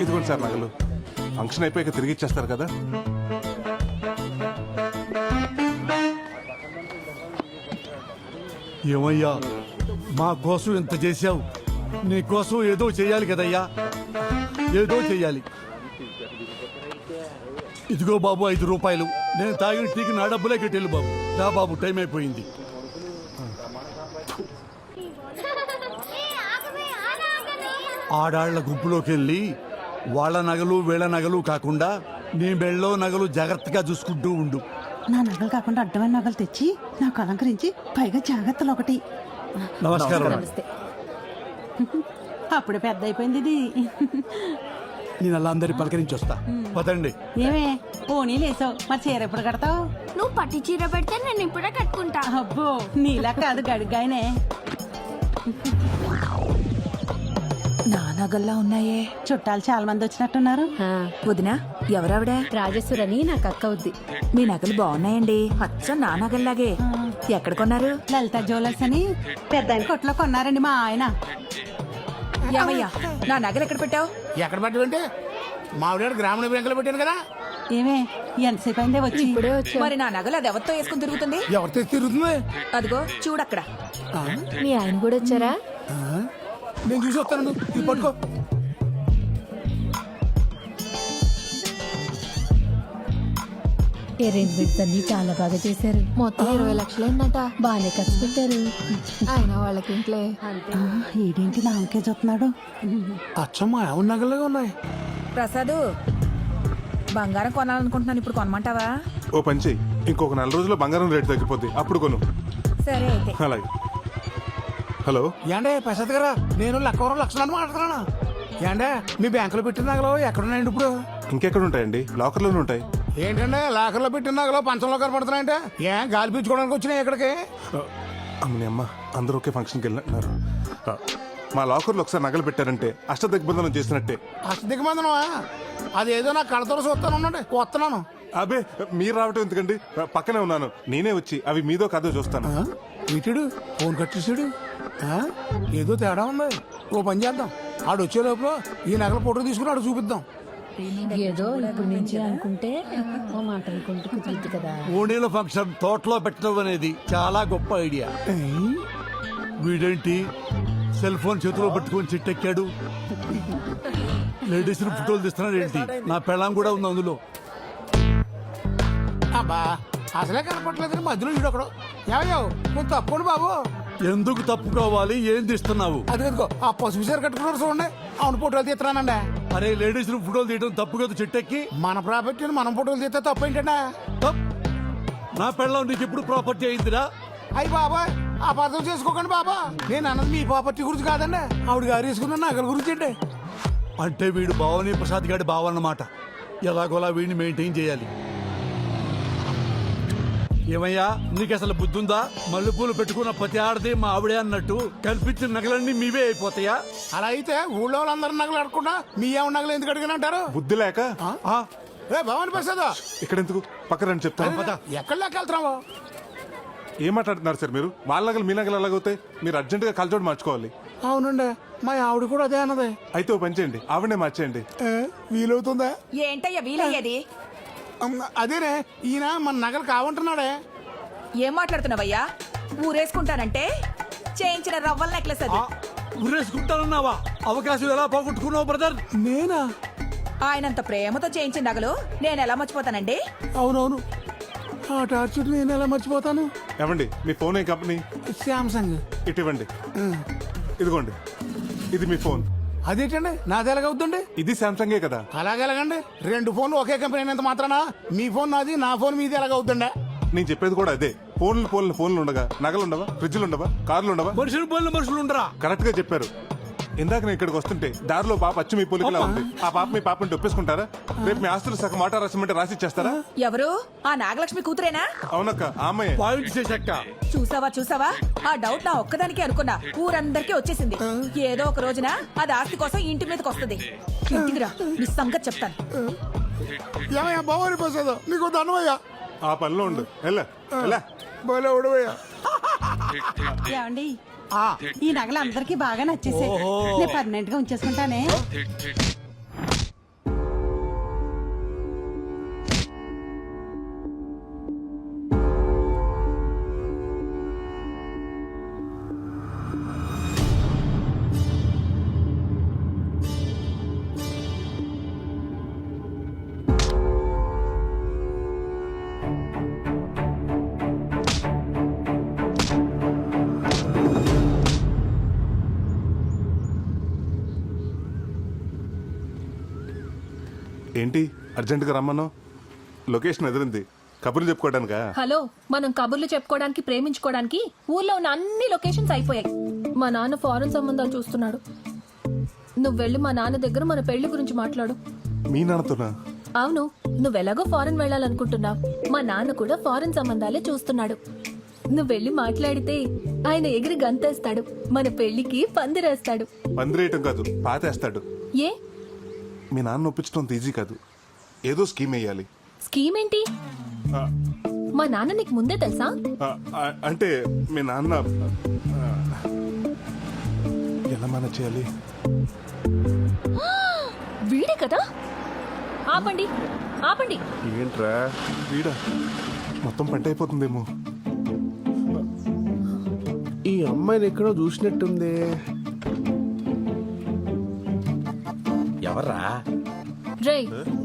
ఇదిగోండి సార్ నగలు. ఫంక్షన్ అయిపోయాక తిరిగి ఇచ్చేస్తారు కదా? ఏమయ్యా మా కోసం ఇంత చేశావు? నీ కోసం ఏదో చేయాలి కదయ్యా? ఏదో చెయ్యాలి ఇదిగో బాబు ఐదు రూపాయలు. నేను తాగిన టీకి నా డబ్బులే కట్టేళ్ళు బాబు. నా బాబు టైం అయిపోయింది. ఆడాళ్ళ గుంపులోకి వెళ్ళి వాళ్ళ నగలు వీళ్ళ నగలు కాకుండా నీ మెళ్ళో నగలు జాగ్రత్తగా చూసుకుంటూ ఉండు. నా నగలు కాకుండా అడ్డమైన నగలు తెచ్చి నాకు అలంకరించి పైగా జాగ్రత్తలు ఒకటి. నమస్కారం. అప్పుడే పెద్ద అయిపోయింది ఇది. నేను అలా అందరి పలకరించి వస్తా. పదండి. ఏమే పోనీ లేసావు. మరి చీర ఎప్పుడు కడతావు? నువ్వు పట్టి చీర పెడితే నేను ఇప్పుడే కట్టుకుంటా. అబ్బో నీలా కాదు గడుగ్గాయనే. నా నగల్లా ఉన్నాయే. చుట్టాలు చాలా మంది వచ్చినట్టున్నారు. వదినా ఎవరావిడ? రాజేశ్వరని నాకు అక్క అవుద్ది మీ నగలు బాగున్నాయండి. అచ్చం నా నగల్లాగే ఎక్కడ కొన్నారు? లలిత జ్యువెలర్స్ అని పెద్ద ఆయన కొట్లో కొన్నారండి మా ఆయన. ఏమయ్యా నా నగలు ఎక్కడ పెట్టావు? ఎక్కడ పెట్టమంటే? మామిడి గ్రామీణ బ్యాంకులో పెట్టాను కదా. ఏమే ఎంతసేపు అయిందే వచ్చి? ఇప్పుడే వచ్చా మరి నా నగలు అది ఎవరితో వేసుకుని తిరుగుతుంది? ఎవరితో తిరుగుతుంది? అదిగో చూడక్కడ మీ ఆయన కూడా వచ్చారా? నేను చూసి వస్తాను ఇది పట్టుకో. అరేంజ్మెంట్స్ అన్ని చాలా బాగా చేశారు. మొత్తం ఇరవై లక్షలు అయిందట బాగానే ఖర్చు పెట్టారు. ఆయన వాళ్ళకి ఇంట్లో. ఈడేంటి నాకే చూస్తున్నాడు అచ్చమ్మా నగలుగా ఉన్నాయి. ప్రసాదు బంగారం కొనాలనుకుంటున్నాను. ఇప్పుడు కొనమంటావా? ఓ పని చెయ్యి. ఇంకొక నెల రోజుల్లో బంగారం రేటు తగ్గిపోద్ది. అప్పుడు కొను. సరే అయితే. అలాగే. హలో. ఏండే ప్రసాద్ గారా నేను లక్కవరం లక్షణాన్ని మాట్లాడుతున్నాను? ఏండే మీ బ్యాంకులో పెట్టిన నగలు ఎక్కడున్నాయండి ఇప్పుడు? ఇంకెక్కడ ఉంటాయండి లాకర్లోనే ఉంటాయి. ఏంటంటే లాకర్లో పెట్టిన నగలు పంచంలో కనపడుతున్నాయంటే? ఏ గాలి పీల్చుకోవడానికి వచ్చినాయి ఇక్కడికి? ఆ, అమ్మని అమ్మ అందరూ ఒకే ఫంక్షన్కి వెళ్ళినట్టున్నారు. ఆ, మా లాకర్లో ఒకసారి నగలు పెట్టారంటే అష్ట దిగ్బంధనం చేసినట్టే. అష్ట దిగమందనమా అదేదో నా కడతలో చూస్తాను ఉండండి వస్తున్నాను అబే మీరు రావటం ఎందుకండి? పక్కనే ఉన్నాను. నేనే వచ్చి అవి మీదో కాదో చూస్తాను? ఇటుడు ఫోన్ కట్టేసాడు ఆ? ఏదో తేడా ఉంది. ఓ పని చేద్దాం. ఆడు వచ్చే లోపల ఈ నగల ఫోటో తీసుకుని ఆడు చూపిద్దాం. ఏదో ఇప్పుడు నుంచి అనుకుంటే ఓ మాట అనుకుంటే కుదురుద్ది కదా. ఓణీల ఫంక్షన్ తోటలో పెట్టడం అనేది చాలా గొప్ప ఐడియా. వీడేంటి? సెల్ ఫోన్ చేతిలో పట్టుకొని చిట్టెక్కాడు. లేడీస్ ఫోటోలు తీస్తున్నాడు ఏంటి? నా పెళ్ళాం కూడా ఉంది అందులో. అబ్బా అసలే కనపట్లేదు మధ్యలో వీడు ఒకడు ఏమయ్యో నువ్వు తప్పండి బాబు. ఎందుకు తప్పుకోవాలి ఏం తీస్తున్నావు అది కదుకో ఆ పసుపు చీర కట్టుకున్నారు చూడండి. అవును ఫోటోలు తీస్తున్నానండి. అరే లేడీస్ ఫోటోలు తీయడం తప్పు కదా చిట్టెక్కి? మన ప్రాపర్టీని మనం ఫోటోలు తీస్తే తప్పు తప్. నా పెళ్ళం నీకు ఎప్పుడు ప్రాపర్టీ అయిందిరా? అయ్యి బాబా ఆ పదం చేసుకోకండి బాబా. నేను అన్నది మీ ప్రాపర్టీ గురించి కాదండి. ఆవిడ గారు వేసుకున్న నగల గురించి అండి అంటే వీడు భావని ప్రసాద్ గారి భావ అన్నమాట. ఎలాగోలా వీడిని మెయింటైన్ చేయాలి. ఏమయ్యా నీకు అసలు బుద్ధుందా? మల్లెపూలు పెట్టుకున్న ప్రతి ఆడది మా ఆవిడే అన్నట్టు కల్పించిన నగలన్నీ మీవే అయిపోతాయా? అలా అయితే ఊళ్ళో వాళ్ళందరూ నగలు అడగకుండా మీ ఏమన్నా నగలు ఎందుకు అడిగిన అంటారు బుద్ధి లేక? ఆ, ఏ భవాని ప్రసాద్? ఇక్కడ ఎందుకు పక్కన రండి చెప్తాను. పద. ఎక్కడ వెళ్తున్నావు? ఏం మాట్లాడుతున్నారు సార్ మీరు? వాళ్ళ నగలు మీ నగలు ఎలాగవుతాయి? మీరు అర్జెంటుగా కలచోడు మార్చుకోవాలి. అవునండి మా ఆవిడ కూడా అదే అన్నది. అయితే ఓ పని చేయండి ఆవిడనే మార్చేయండి. వీలవుతుందా? ఏంటయ్యా వీలయ్యేది? అదేనే ఈయన మన నగలు కావంటున్నాడే. ఏం మాట్లాడుతున్నావయ్యా? ఊరేసుకుంటానంటే చేయించిన రవ్వల నెక్లెస్ అది. ఉరేసుకుంటానన్నావా అవకాశం ఎలా పోగొట్టుకున్నావు బ్రదర్? నేనా? ఆయనంత ప్రేమతో చేయించిన నగలు నేను ఎలా మర్చిపోతానండి? అవునవును. ఆ టార్చర్ నేను ఎలా మర్చిపోతాను? ఏమండి మీ ఫోన్ ఏ కంపెనీ? శాంసంగ్. ఇటు ఇవ్వండి. ఇదిగోండి. ఇది మీ ఫోన్. అదేంటండి? నాది ఎలాగవుతుంది ఇది సామ్సంగే కదా. అలాగే ఎలాగండి? రెండు ఫోన్లు ఒకే కంపెనీ అయినంత మాత్రానా? మీ ఫోన్ నాది నా ఫోన్ మీది ఎలాగవుతుండే నేను చెప్పేది కూడా అదే. ఫోన్లు ఫోన్లు ఫోన్లు ఉండగా నగలు ఉండవా? ఫ్రిడ్జ్లు ఉండవా? కార్లు ఉండవా? మనుషులు పోలిన మనుషులు ఉండరా? కరెక్ట్గా చెప్పారు. ఇందాక నేను ఇక్కడికి వస్తుంటే దారిలో పాప అచ్చు మీ పోలికలా ఉంది. ఆ పాప మీ పాపని ఒప్పేసుకుంటారా రేపు మీ ఆస్తులు సగం మాట రాసిమంటే రాసి ఇచ్చేస్తారా ఎవరు? ఆ నాగలక్ష్మి కూతురేనా? అవునక్క ఆమె పాయింట్ చేశాక చూసావా చూసావా? ఆ డౌట్ నా ఒక్కదానికి అనుకున్నా. ఊరందరికీ వచ్చేసింది. ఏదో ఒక రోజున అది ఆస్తి కోసం ఇంటి మీదకి వస్తుంది. ఇంటికి రా నీ సంగతి చెప్తాను. ఏమయ్యా బావని ప్రసాద్? నీకు ధనమయ్యా? ఆ పనిలో ఉండు. ఎలా ఎలా ఉడవయ్యా. ఏమండి? ఈ నగలు అందరికీ బాగా నచ్చేసాయి. నేను పర్మనెంట్గా ఉంచేసుకుంటానే. ఏంటి? అర్జెంటుగా రమ్మను? లొకేషన్ ఎదిరింది. కబుర్లు చెప్పుకోవడానికా? హలో మనం కబుర్లు చెప్పుకోవడానికి ప్రేమించుకోవడానికి ఊర్లో ఉన్న అన్ని లొకేషన్స్ అయిపోయాయి. మా నాన్న ఫారెన్ సంబంధాలు చూస్తున్నాడు. నువ్వు వెళ్ళి మా నాన్న దగ్గర మన పెళ్ళి గురించి మాట్లాడు. మీ నాన్నతోనా? అవును నువ్వెలాగో ఫారెన్ వెళ్ళాలనుకుంటున్నావు మా నాన్న కూడా ఫారెన్ సంబంధాలే చూస్తున్నాడు. నువ్వు వెళ్ళి మాట్లాడితే ఆయన ఎగిరి గంతేస్తాడు. మన పెళ్ళికి పందిరేస్తాడు. పందిరేయటం కాదు పాతేస్తాడు. ఏ? మీ నాన్న ఒప్పించడం అంత ఈజీ కాదు. ఏదో స్కీమ్ వేయాలి. స్కీమ్ ఏంటి? మా నాన్న నీకు ముందే తెలుసా? ఆ, ఆ, అంటే మీ నాన్న ఆ, ఎలా మేనేజ్ చేయాలి? వీడే కదా? ఆపండి ఆపండి. ఏంట్రా? వీడా? మొత్తం పంట అయిపోతుందేమో. ఈ అమ్మాయిని ఎక్కడో చూసినట్టుంది. ఎవర్రా? రే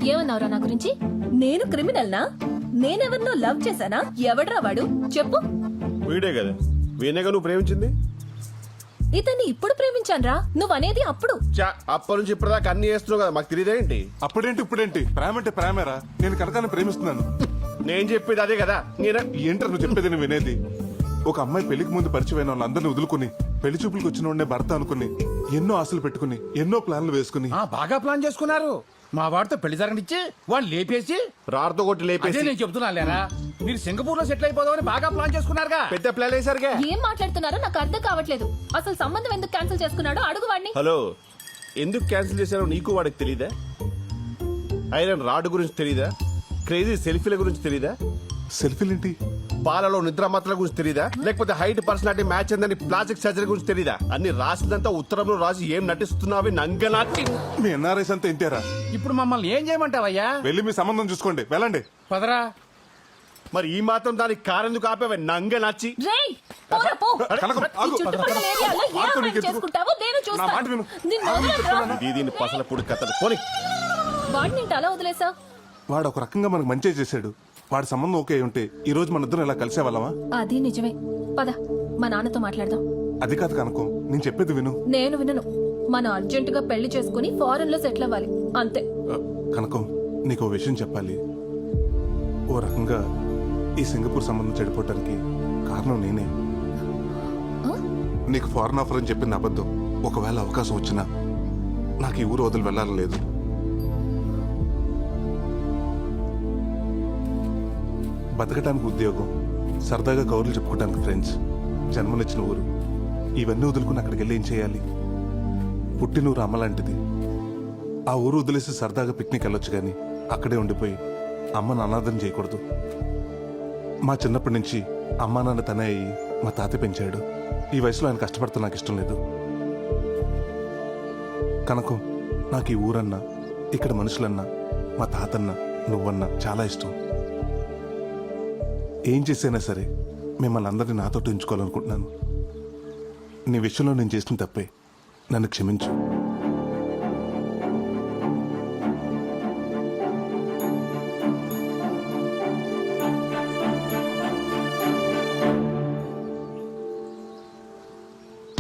ఏమన్నావురా నా గురించి? నేను క్రిమినల్నా? నేనెవరినో లవ్ చేశానా? ఎవడ్రా వాడు? చెప్పు. వీడే కదా. వీణేగా నువ్వు ప్రేమించింది? ఇతన్ని ఇప్పుడు ప్రేమించాన్రా. నువ్వు అనేది అప్పుడు. చా అప్పటి నుంచి ఇప్పటిదాకా అన్ని చేస్తున్నావు కదా. మాకు తెలియదేంటి? అప్పుడేంటి ఇప్పుడేంటి? ప్రేమ అంటే ప్రేమేరా. నేను కనకాన్ని ప్రేమిస్తున్నాను. నేను చెప్పేది అదే కదా. నేనే ఏంటర్ నువ్వు చెప్పేది నేను వినేది. ఒక అమ్మాయి పెళ్ళికి ముందు పరిచయమైన వాళ్ళందరినీ వదులుకుని పెళ్ళి చూపులకు వచ్చిన వాడినే భర్త అనుకుని ఎన్నో ఆశలు పెట్టుకుని ఎన్నో ప్లాన్లు వేసుకుని. ఆ, బాగా ప్లాన్ చేసుకున్నారు. మా వాడితో పెళ్ళి జరగనిచ్చి వాళ్ళు లేపేసి రాడుతో కొట్టి అదే లేపేసి నేను చెప్తున్నా లేరా? మీరు సింగపూర్లో సెటిల్ అయిపోదామని బాగా ప్లాన్ చేసుకున్నారుగా. పెద్ద ప్లాన్ వేసారుగా ఏం మాట్లాడుతున్నారో నాకు అర్థం కావట్లేదు. అసలు సంబంధం ఎందుకు క్యాన్సిల్ చేసుకున్నాడో అడుగు వాడిని. హలో ఎందుకు క్యాన్సిల్ చేశారో నీకు వాడికి తెలీదా? ఐరన్ రాడ్ గురించి తెలీదా? క్రేజీ సెల్ఫీల గురించి తెలీదా? సెల్ఫీలేంటి పాలలో నిద్ర మాత్రల గురించి తెలీదా? లేకపోతే హైట్ పర్సనాలిటీ మ్యాచ్ అందని ప్లాస్టిక్ సర్జరీ గురించి తెలీదా? అన్ని రాసిందంతా ఉత్తరంలో రాసి ఏం నటిస్తున్నావి నంగనాటి? మీ ఎన్ఆర్ఐస్ అంతా ఇంటారా ఇప్పుడు మమ్మల్ని ఏం చేయమంటావయ్యా? వెళ్ళి మీ సంబంధం చూసుకోండి. వెళ్ళండి. పదరా. మరి ఈ మాత్రం దానికి కారెందుకు ఆపేవే నంగనాచి? రేయ్ పోరా పో. కనకం, ఈ ఆగు. చుట్టుపక్కల ఏరియాలో ఏ ఆగు, అమ్మాయిని నీకెందుకు? చేసుకుంటావో నేను నా మాట చూస్తాను విను. నిన్ను వదలనురా. ఇది దీని పసల పొడి కథలు. పోనీ. వాడిని ఏంటి అలా వదిలేసా వాడు ఒక రకంగా మనకు మంచి చేశాడు. వాడి సంబంధం ఓకే ఉంటే ఈ రోజు మన ఇద్దరం ఇలా కలిసే వాళ్ళమా? అది నిజమే. పద మా నాన్నతో మాట్లాడదాం. అది కాదు కనుకో నేను చెప్పేది విను. నేను వినను. మనం అర్జెంటుగా పెళ్ళి చేసుకుని ఫారెన్లో సెటిల్ అవ్వాలి. అంతే. కనకం నీకు ఓ విషయం చెప్పాలి. ఓ రకంగా ఈ సింగపూర్ సంబంధం చెడిపోవటానికి కారణం నేనే? నీకు ఫారెన్ ఆఫర్ అని చెప్పింది అబద్ధం ఒకవేళ అవకాశం వచ్చినా నాకు ఈ ఊరు వదిలి వెళ్ళాలని లేదు. బతకడానికి ఉద్యోగం. సరదాగా కౌరులు చెప్పుకోవడానికి ఫ్రెండ్స్ జన్మనిచ్చిన ఊరు. ఇవన్నీ వదులుకుని అక్కడికి వెళ్ళి ఏం చేయాలి? పుట్టినూరు ఊరు అమ్మలాంటిది ఆ ఊరు వదిలేసి సరదాగా పిక్నిక్ వెళ్ళొచ్చు కానీ అక్కడే ఉండిపోయి అమ్మను అనాథం చేయకూడదు. మా చిన్నప్పటి నుంచి అమ్మా నాన్న తనే అయ్యి మా తాత పెంచాడు. ఈ వయసులో ఆయన కష్టపడితే నాకు ఇష్టం లేదు. కనుక నాకు ఈ ఊరన్నా ఇక్కడ మనుషులన్నా మా తాతన్న నువ్వన్నా చాలా ఇష్టం. ఏం చేసైనా సరే మిమ్మల్ని అందరినీ నాతో ఉంచుకోవాలనుకుంటున్నాను. నీ విషయంలో నేను చేసిన తప్పే. నన్ను క్షమించు.